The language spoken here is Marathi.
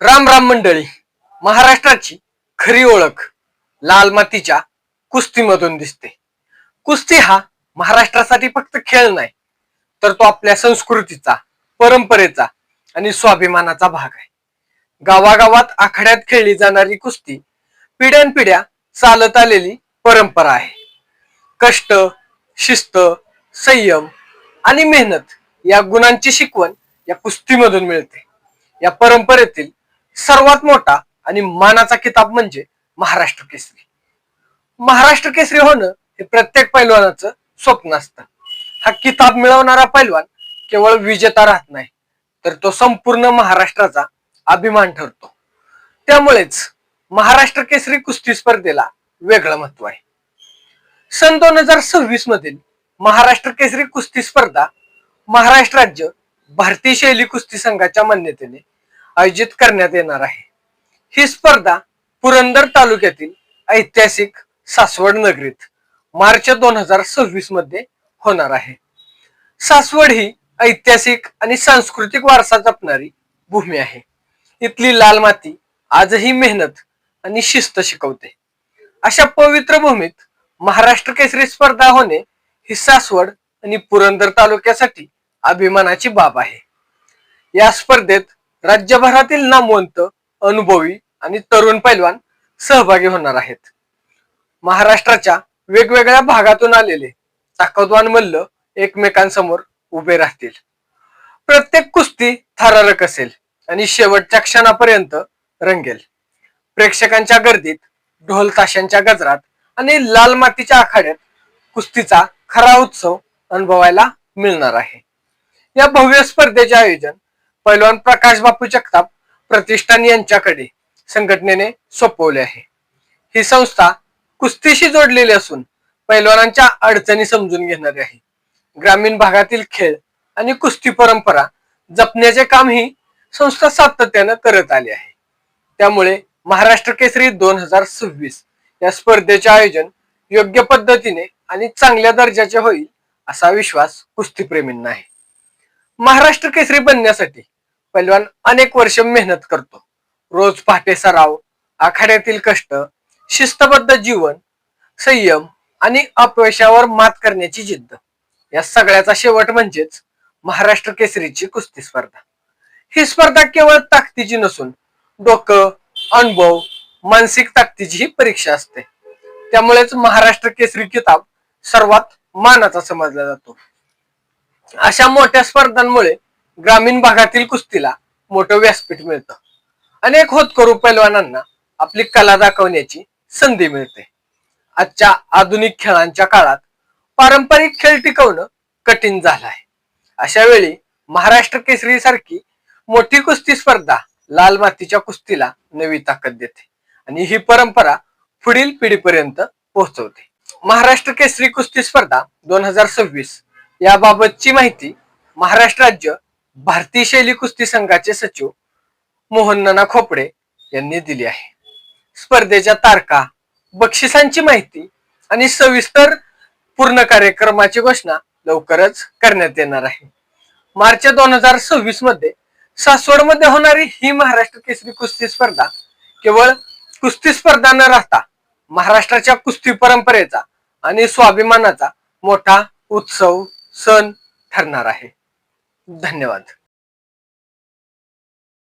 राम राम मंडळी महाराष्ट्राची खरी ओळख लाल मातीच्या कुस्तीमधून दिसते. कुस्ती हा महाराष्ट्रासाठी फक्त खेळ नाही तर तो आपल्या संस्कृतीचा परंपरेचा आणि स्वाभिमानाचा भाग आहे. गावागावात आखाड्यात खेळली जाणारी कुस्ती पिढ्यानपिढ्या चालत आलेली परंपरा आहे. कष्ट शिस्त संयम आणि मेहनत या गुणांची शिकवण या कुस्तीमधून मिळते. या परंपरेतील सर्वात मोठा आणि मानाचा किताब म्हणजे महाराष्ट्र केसरी. महाराष्ट्र केसरी होणं हे प्रत्येक पैलवानाचं स्वप्न असतं. हा किताब मिळवणारा पैलवान केवळ विजेता राहत नाही तर तो संपूर्ण महाराष्ट्राचा अभिमान ठरतो. त्यामुळेच महाराष्ट्र केसरी कुस्ती स्पर्धेला वेगळं महत्त्व आहे. सन दोन हजार सव्वीस मधील महाराष्ट्र केसरी कुस्ती स्पर्धा महाराष्ट्र राज्य भारतीय शैली कुस्ती संघाच्या मान्यतेने आयोजित करण्यात येणार आहे. ही स्पर्धा पुरंदर तालुक्यातील ऐतिहासिक सासवड नगरीत मार्च दोन हजार सव्वीसमध्ये होणार आहे. सासवड ही ऐतिहासिक आणि सांस्कृतिक वारसा जपणारी भूमी आहे. इथली लाल माती आजही मेहनत आणि शिस्त शिकवते. अशा पवित्र भूमीत महाराष्ट्र केसरी स्पर्धा होणे ही सासवड आणि पुरंदर तालुक्यासाठी अभिमानाची बाब आहे. या स्पर्धेत राज्यभरातील नामवंत अनुभवी आणि तरुण पैलवान सहभागी होणार आहेत. महाराष्ट्राच्या वेगवेगळ्या भागातून आलेले ताकदवान मल्ल एकमेकांसमोर उभे राहतील. प्रत्येक कुस्ती थरारक असेल आणि शेवटच्या क्षणापर्यंत रंगेल. प्रेक्षकांच्या गर्दीत ढोल ताशांच्या गजरात आणि लाल मातीच्या आखाड्यात कुस्तीचा खरा उत्सव अनुभवायला मिळणार आहे. या भव्य स्पर्धेचे आयोजन पैलवान प्रकाश बापू जगताप प्रतिष्ठान यांच्याकडे संघटनेने सोपवले आहे. ही संस्था कुस्तीशी जोडलेली असून पैलवानांच्या अडचणी समजून घेणारी आहे. ग्रामीण भागातील खेळ आणि कुस्ती परंपरा जपण्याचे काम ही संस्था सातत्यानं करत आली आहे. त्यामुळे महाराष्ट्र केसरी दोन हजार सव्वीस या स्पर्धेचे आयोजन योग्य पद्धतीने आणि चांगल्या दर्जाचे होईल असा विश्वास कुस्तीप्रेमींना आहे. महाराष्ट्र केसरी बनण्यासाठी पैलवान अनेक वर्ष मेहनत करतो. रोज पहाटे सराव आखाड्यातील कष्ट शिस्तबद्ध जीवन संयम आणि अपयशावर मात करण्याची जिद्द. या सगळ्याचा शेवट म्हणजेच महाराष्ट्र केसरीची कुस्ती स्पर्धा. ही स्पर्धा केवळ ताकदीची नसून डोकं अनुभव मानसिक ताकदीची ही परीक्षा असते. त्यामुळेच महाराष्ट्र केसरी किताब सर्वात मानाचा समजला जातो. अशा मोठ्या स्पर्धांमुळे ग्रामीण भागातील कुस्तीला मोठं व्यासपीठ मिळतं. अनेक होतकरू पैलवानांना आपली कला दाखवण्याची संधी मिळते. आजच्या आधुनिक खेळांच्या काळात पारंपरिक खेळ टिकवणं कठीण झालं आहे अशा वेळी महाराष्ट्र केसरी सारखी मोठी कुस्ती स्पर्धा लाल मातीच्या कुस्तीला नवी ताकद देते आणि ही परंपरा पुढील पिढीपर्यंत पोहोचवते. महाराष्ट्र केसरी कुस्ती स्पर्धा दोन हजार सव्वीस याबाबतची माहिती महाराष्ट्र राज्य भारतीय शैली कुस्ती संघाचे सचिव मोहन नाना खोपडे यांनी दिली आहे. स्पर्धेच्या तारखा बक्षिसांची माहिती आणि सविस्तर पूर्ण कार्यक्रमाची घोषणा लवकरच करण्यात येणार आहे. मार्च दोन हजार सव्वीसमध्ये सासवडमध्ये होणारी ही महाराष्ट्र केसरी कुस्ती स्पर्धा केवळ कुस्ती स्पर्धा न राहता महाराष्ट्राच्या कुस्ती परंपरेचा आणि स्वाभिमानाचा मोठा उत्सव सण ठरणार आहे. धन्यवाद.